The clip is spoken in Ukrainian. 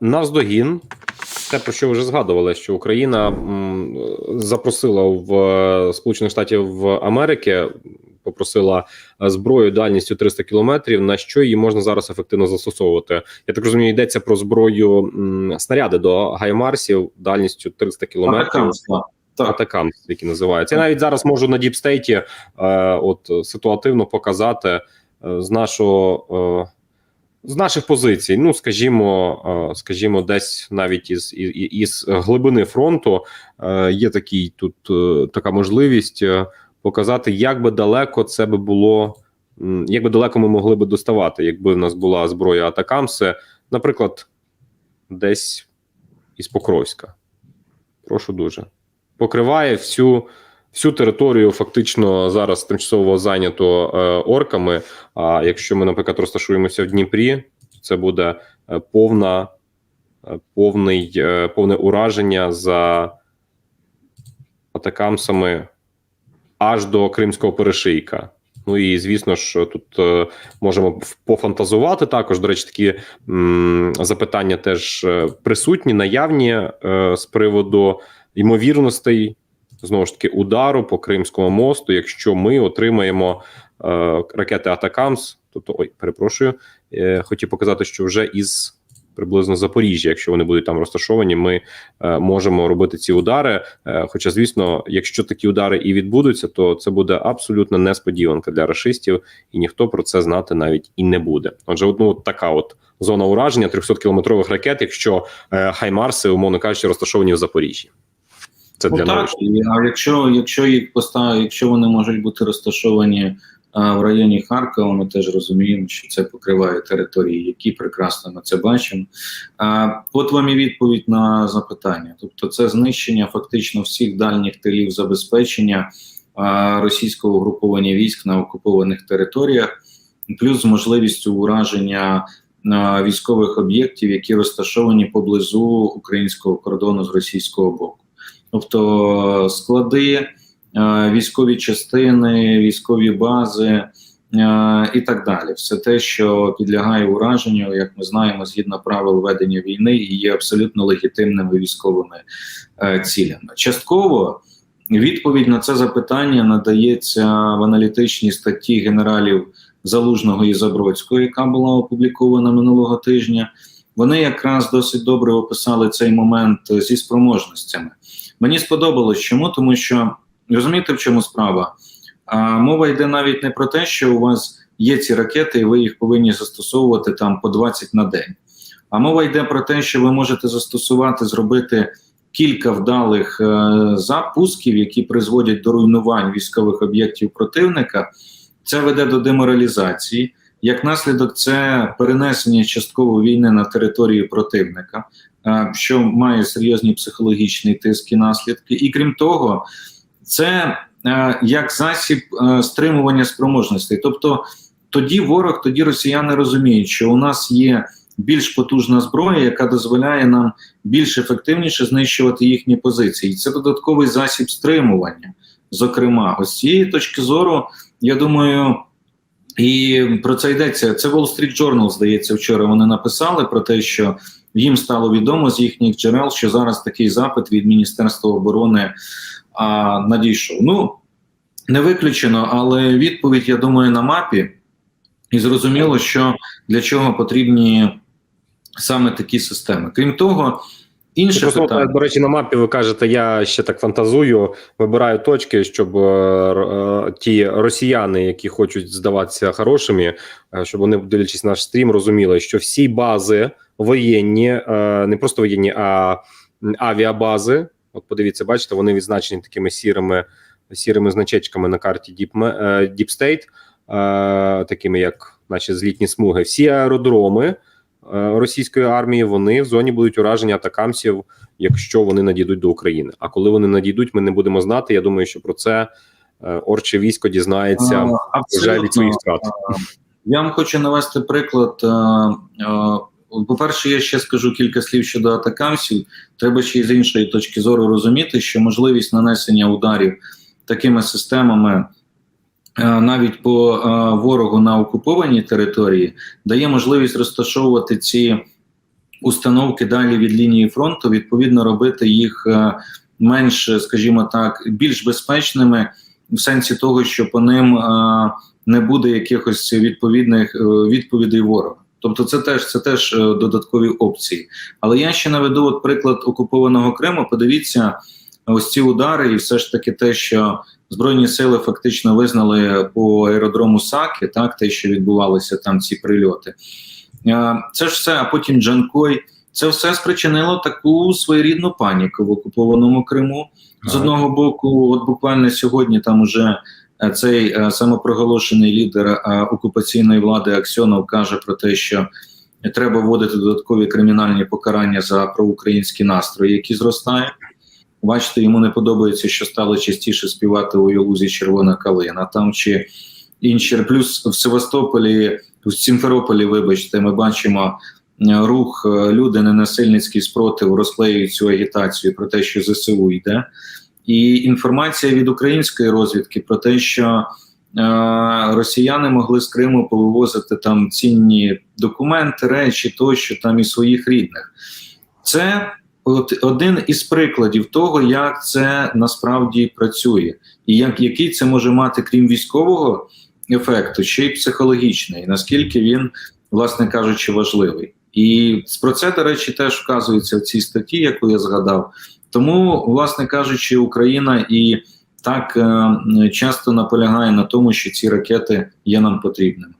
навздогін, те, про що вже згадували, що Україна запросила в е, Сполучених Штатів Америки, попросила е, зброю дальністю 300 кілометрів. На що її можна зараз ефективно застосовувати? Я так розумію, йдеться про зброю снаряди до гаймарсів дальністю 300 кілометрів. Атакам, які називаються. Я навіть зараз можу на діпстейті е, от ситуативно показати е, з нашого. Е, з наших позицій, ну скажімо, е, скажімо, десь навіть із із, із глибини фронту е, є такий тут е, така можливість показати, як би далеко це би було, як би далеко ми могли би доставати, якби в нас була зброя Атакамси, наприклад, десь із Покровська. Прошу дуже покриває всю всю територію, фактично зараз тимчасово зайнято е, орками. А якщо ми, наприклад, розташуємося в Дніпрі, це буде е, повна, е, повний, повне ураження за атакамсами аж до Кримського перешийка. Ну і звісно ж, тут е, можемо пофантазувати. Також, до речі, такі м, запитання теж присутні, наявні е, з приводу ймовірностей знову ж таки удару по Кримському мосту, якщо ми отримаємо е, ракети Атакамс, тобто ой, перепрошую, е, хотів показати, що вже із приблизно Запоріжжя, якщо вони будуть там розташовані, ми е, можемо робити ці удари. Е, хоча, звісно, якщо такі удари і відбудуться, то це буде абсолютно несподіванка для рашистів, і ніхто про це знати навіть і не буде. Отже, от, ну, така от зона ураження 300 кілометрових ракет, якщо е, Хаймарси, умовно кажучи, розташовані в Запоріжжі. Це Ну, для так, а якщо, якщо їх поставити, якщо вони можуть бути розташовані а, в районі Харкова, ми теж розуміємо, що це покриває території, які прекрасно ми це бачимо. А, от вам і відповідь на запитання. Тобто, це знищення фактично всіх дальніх тилів забезпечення а, російського угруповання військ на окупованих територіях, плюс з можливістю ураження. Військових об'єктів, які розташовані поблизу українського кордону з російського боку тобто склади, е, військові частини, військові бази е, і так далі. Все те, що підлягає ураженню, як ми знаємо, згідно правил ведення війни, і є абсолютно легітимними військовими е, цілями. Частково відповідь на це запитання надається в аналітичній статті генералів Залужного і Забродського, яка була опублікована минулого тижня. Вони якраз досить добре описали цей момент зі спроможностями. Мені сподобалось чому, тому що розумієте, в чому справа? А, мова йде навіть не про те, що у вас є ці ракети, і ви їх повинні застосовувати там по 20 на день. А мова йде про те, що ви можете застосувати, зробити кілька вдалих е, запусків, які призводять до руйнувань військових об'єктів противника. Це веде до деморалізації. Як наслідок, це перенесення частково війни на територію противника, е, що має серйозні психологічні тиск і наслідки. І крім того, це е, як засіб е, стримування спроможностей. Тобто тоді ворог, тоді росіяни розуміють, що у нас є більш потужна зброя, яка дозволяє нам більш ефективніше знищувати їхні позиції. І це додатковий засіб стримування. Зокрема, ось цієї точки зору, я думаю. І про це йдеться. Це Wall Street Journal, здається, вчора вони написали про те, що їм стало відомо з їхніх джерел, що зараз такий запит від Міністерства оборони а, надійшов. Ну не виключено, але відповідь, я думаю, на мапі, і зрозуміло, що для чого потрібні саме такі системи. Крім того, інше Просто, питання. до речі, на мапі ви кажете, я ще так фантазую, вибираю точки, щоб е, е, ті росіяни, які хочуть здаватися хорошими, е, щоб вони, дивлячись наш стрім, розуміли, що всі бази воєнні, е, не просто воєнні, а авіабази. От подивіться, бачите, вони відзначені такими сірими сірими значечками на карті Deep, е, Deep State, е, такими як наші злітні смуги. Всі аеродроми російської армії вони в зоні будуть ураження атакамсів, якщо вони надійдуть до України. А коли вони надійдуть, ми не будемо знати. Я думаю, що про це е, орче військо дізнається вже від своїх втрат. Я вам хочу навести приклад. е, е, По-перше, я ще скажу кілька слів щодо атакамсів. Треба ще й з іншої точки зору розуміти, що можливість нанесення ударів такими системами е, навіть по е, ворогу на окупованій території дає можливість розташовувати ці установки далі від лінії фронту, відповідно, робити їх е, менш, скажімо так, більш безпечними в сенсі того, що по ним е, не буде якихось відповідних е, відповідей ворога. Тобто, це теж це теж е, додаткові опції. Але я ще наведу от приклад окупованого Криму. Подивіться, ось ці удари, і все ж таки те, що збройні сили фактично визнали по аеродрому Саки, так те, що відбувалося там, ці прильоти. Е, Це ж все, а потім Джанкой. Це все спричинило таку своєрідну паніку в окупованому Криму. З одного боку, от буквально сьогодні там уже е, цей е, самопроголошений лідер окупаційної влади Аксьонов каже про те, що треба вводити додаткові кримінальні покарання за проукраїнські настрої, які зростають. Бачите, йому не подобається, що стало частіше співати у Йолузі Червона калина. Там чи інші плюс в Севастополі, в Сімферополі, вибачте, ми бачимо е, рух е, люди ненасильницький спротив розклеюють цю агітацію про те, що ЗСУ йде. І інформація від української розвідки про те, що е, росіяни могли з Криму повивозити там цінні документи, речі тощо там і своїх рідних. Це от один із прикладів того, як це насправді працює, і як який це може мати, крім військового ефекту, ще й психологічний, наскільки він, власне кажучи, важливий. І про це, до речі, теж вказується в цій статті, яку я згадав. Тому, власне кажучи, Україна і так е, часто наполягає на тому, що ці ракети є нам потрібними.